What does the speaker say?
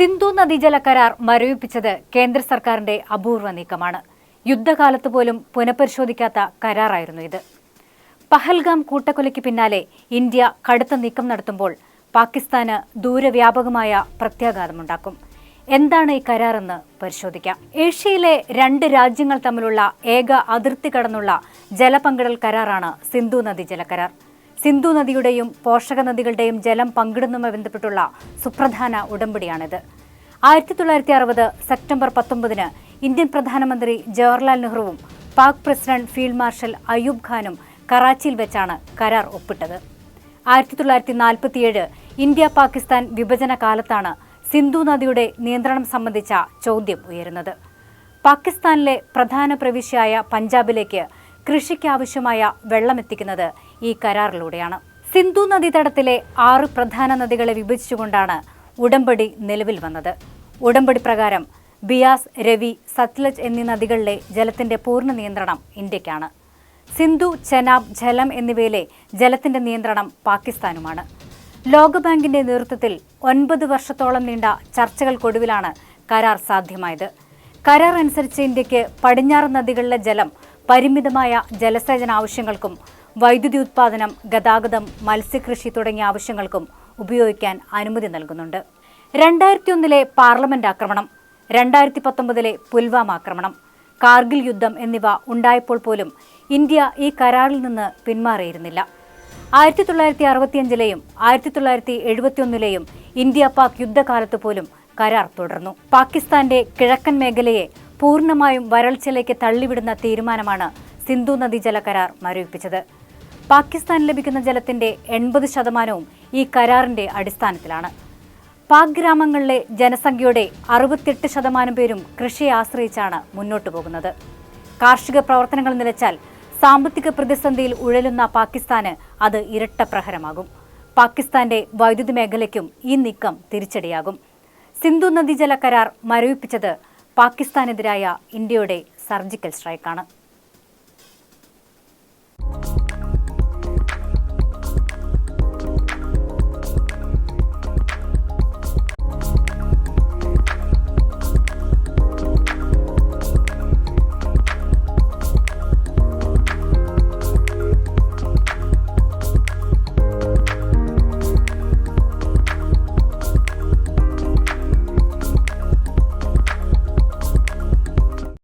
സിന്ധു നദീജല കരാർ മരവിപ്പിച്ചത് കേന്ദ്ര സർക്കാരിന്റെ അപൂർവ നീക്കമാണ്. യുദ്ധകാലത്ത് പോലും പുനഃപരിശോധിക്കാത്ത കരാറായിരുന്നു ഇത്. പഹൽഗാം കൂട്ടക്കൊലയ്ക്ക് പിന്നാലെ ഇന്ത്യ കടുത്ത നീക്കം നടത്തുമ്പോൾ പാകിസ്ഥാന് ദൂരവ്യാപകമായ പ്രത്യാഘാതമുണ്ടാക്കും. എന്താണ് ഈ കരാറെന്ന് പരിശോധിക്കാം. ഏഷ്യയിലെ രണ്ട് രാജ്യങ്ങൾ തമ്മിലുള്ള ഏക അതിർത്തി കടന്നുള്ള ജലപങ്കിടൽ കരാറാണ് സിന്ധു നദി ജലകരാർ സിന്ധു നദിയുടെയും പോഷക നദികളുടെയും ജലം പങ്കിടുന്നുമായി ബന്ധപ്പെട്ടുള്ള സുപ്രധാന ഉടമ്പടിയാണിത്. ആയിരത്തി തൊള്ളായിരത്തി അറുപത് സെപ്റ്റംബർ പത്തൊമ്പതിന് ഇന്ത്യൻ പ്രധാനമന്ത്രി Jawaharlal നെഹ്റുവും Pak president field marshal Ayub ഖാനും കറാച്ചിയിൽ വെച്ചാണ് കരാർ ഒപ്പിട്ടത്. ആയിരത്തി തൊള്ളായിരത്തി നാൽപ്പത്തിയേഴ് ഇന്ത്യ പാകിസ്ഥാൻ വിഭജന കാലത്താണ് സിന്ധു നദിയുടെ നിയന്ത്രണം സംബന്ധിച്ച ചോദ്യം ഉയരുന്നത്. പാകിസ്ഥാനിലെ പ്രധാന പ്രവിശ്യയായ പഞ്ചാബിലേക്ക് കൃഷിക്കാവശ്യമായ വെള്ളമെത്തിക്കുന്നത് ഈ കരാറിലൂടെയാണ്. സിന്ധു നദീതടത്തിലെ ആറ് പ്രധാന നദികളെ വിഭജിച്ചുകൊണ്ടാണ് ഉടമ്പടി നിലവിൽ വന്നത്. ഉടമ്പടി പ്രകാരം ബിയാസ് രവി സത്ലജ് എന്നീ നദികളിലെ ജലത്തിന്റെ പൂർണ നിയന്ത്രണം ഇന്ത്യക്കാണ്. സിന്ധു ചെനാബ് ജലം എന്നിവയിലെ ജലത്തിന്റെ നിയന്ത്രണം പാകിസ്ഥാനുമാണ്. ലോകബാങ്കിന്റെ നേതൃത്വത്തിൽ ഒൻപത് വർഷത്തോളം നീണ്ട ചർച്ചകൾക്കൊടുവിലാണ് കരാർ സാധ്യമായത്. കരാർ അനുസരിച്ച് ഇന്ത്യയ്ക്ക് പടിഞ്ഞാറ് നദികളിലെ ജലം പരിമിതമായ ജലസേചന ആവശ്യങ്ങൾക്കും വൈദ്യുതി ഉത്പാദനം ഗതാഗതം മത്സ്യകൃഷി തുടങ്ങിയ ആവശ്യങ്ങൾക്കും ഉപയോഗിക്കാൻ അനുമതി നൽകുന്നുണ്ട്. രണ്ടായിരത്തി ഒന്നിലെ പാർലമെന്റ് ആക്രമണം രണ്ടായിരത്തി പത്തൊമ്പതിലെ പുൽവാമ ആക്രമണം കാർഗിൽ യുദ്ധം എന്നിവ ഉണ്ടായപ്പോൾ പോലും ഇന്ത്യ ഈ കരാറിൽ നിന്ന് പിന്മാറിയിരുന്നില്ല. ആയിരത്തി തൊള്ളായിരത്തി അറുപത്തിയഞ്ചിലെയും ആയിരത്തി തൊള്ളായിരത്തി എഴുപത്തിയൊന്നിലെയും ഇന്ത്യ പാക് യുദ്ധകാലത്ത് പോലും കരാർ തുടർന്നു. പാകിസ്ഥാന്റെ കിഴക്കൻ മേഖലയെ പൂർണമായും വരൾച്ചയിലേക്ക് തള്ളിവിടുന്ന തീരുമാനമാണ് സിന്ധു നദീജല കരാർ മരവിപ്പിച്ചത്. പാകിസ്ഥാൻ ലഭിക്കുന്ന ജലത്തിന്റെ എൺപത് ശതമാനവും ഈ കരാറിന്റെ അടിസ്ഥാനത്തിലാണ്. പാക് ഗ്രാമങ്ങളിലെ ജനസംഖ്യയുടെ അറുപത്തെട്ട് ശതമാനം പേരും കൃഷിയെ ആശ്രയിച്ചാണ് മുന്നോട്ടു പോകുന്നത്. കാർഷിക പ്രവർത്തനങ്ങൾ നിലച്ചാൽ സാമ്പത്തിക പ്രതിസന്ധിയിൽ ഉഴലുന്ന പാകിസ്ഥാന് അത് ഇരട്ട പ്രഹരമാകും. പാകിസ്ഥാന്റെ വൈദ്യുതി മേഖലയ്ക്കും ഈ നീക്കം തിരിച്ചടിയാകും. സിന്ധു നദി ജല കരാർ മരവിപ്പിച്ചത് പാകിസ്ഥാനെതിരായ ഇന്ത്യയുടെ സർജിക്കൽ സ്ട്രൈക്കാണ്.